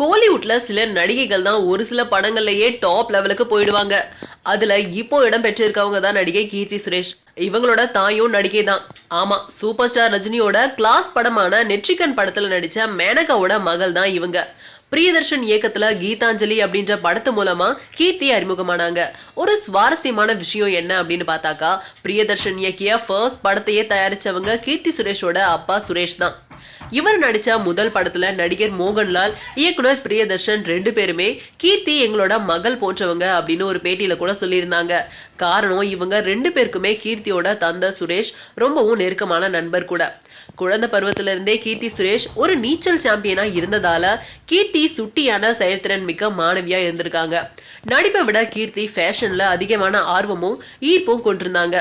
கோலிவுட்ல சில நடிகைகள் தான் ஒரு சில படங்கள்லயே டாப் லெவலுக்கு போயிடுவாங்க. அதுல இப்போ இடம் பெற்றிருக்கவங்க தான் நடிகை கீர்த்தி சுரேஷ். இவங்களோட தாயும் நடிகை தான். ஆமா சூப்பர் ஸ்டார் ரஜினியோட கிளாஸ் படமான நெற்றிக்கன் படத்துல நடிச்ச மேனகாவோட மகள் தான் இவங்க. பிரியதர்ஷன் இயக்கத்துல கீதாஞ்சலி அப்படின்ற படத்து மூலமா கீர்த்தி அறிமுகமானாங்க. ஒரு சுவாரஸ்யமான விஷயம் என்ன அப்படின்னு பார்த்தாக்கா பிரியதர்ஷன் இயக்கிய ஃபர்ஸ்ட் படத்தையே தயாரிச்சவங்க கீர்த்தி சுரேஷோட அப்பா சுரேஷ் தான். இவர் நடிச்ச முதல் படத்துல நடிகர் மோகன்லால் இயக்குனர் பிரியதர்ஷன் ரெண்டு பேருமே கீர்த்தி எங்களோட மகள் போன்றவங்க அப்படின்னு ஒரு பேட்டியில கூட சொல்லியிருந்தாங்க. காரணம் இவங்க ரெண்டு பேருக்குமே கீர்த்தியோட தந்தை சுரேஷ் ரொம்பவும் நெருக்கமான நண்பர் கூட. குழந்தை பருவத்துல இருந்தே கீர்த்தி சுரேஷ் ஒரு நீச்சல் சாம்பியனா இருந்ததால கீர்த்தி சுட்டியான செயல்திறன் மிக்க மாணவியா இருந்திருக்காங்க. நடிப்பை விட கீர்த்தி ஃபேஷன்ல அதிகமான ஆர்வமும் ஈர்ப்பும் கொண்டிருந்தாங்க.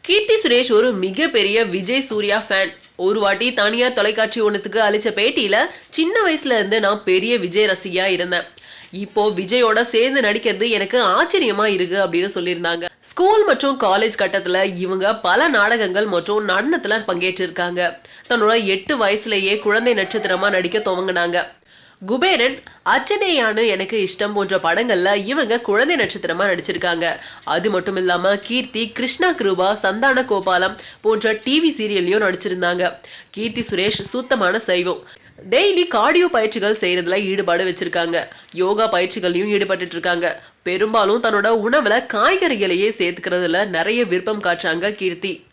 கீர்த்தி சுரேஷ் ஒரு மிகப்பெரிய விஜய் சூர்யா ஃபேன். ஒரு வாட்டி தனியார் தொலைக்காட்சி ஒன்றுத்துக்கு அளித்த பேட்டியில் சின்ன வயசுல இருந்து நான் பெரிய விஜய் ரசிகையா இருந்தேன். இப்போ விஜயோட சேர்ந்து நடிக்கிறது எனக்கு ஆச்சரியமா இருக்கு அப்படின்னு சொல்லியிருந்தாங்க. ஸ்கூல் மற்றும் காலேஜ் கட்டத்துல இவங்க பல நாடகங்கள் மற்றும் நடனத்துல பங்கேற்றிருக்காங்க. தன்னோட எட்டு வயசுலயே குழந்தை நட்சத்திரமா நடிக்க துவங்கினாங்க. குபேரன் அச்சனேயானு எனக்கு இஷ்டம் போன்ற படங்கள்ல இவங்க குழந்தை நட்சத்திரமா நடிச்சிருக்காங்க. அது மட்டும் இல்லாம கீர்த்தி கிருஷ்ணா கிருபா சந்தான கோபாலம் போன்ற டிவி சீரியல்லையும் நடிச்சிருந்தாங்க. கீர்த்தி சுரேஷ் சுத்தமான சைவம். டெய்லி கார்டியோ பயிற்சிகள் செய்யறதுல ஈடுபாடு வச்சிருக்காங்க. யோகா பயிற்சிகள்லையும் ஈடுபட்டு இருக்காங்க பெரும்பாலும் தன்னோட உணவுல காய்கறிகளையே சேர்த்துக்கிறதுல நிறைய விருப்பம் காட்டுறாங்க கீர்த்தி.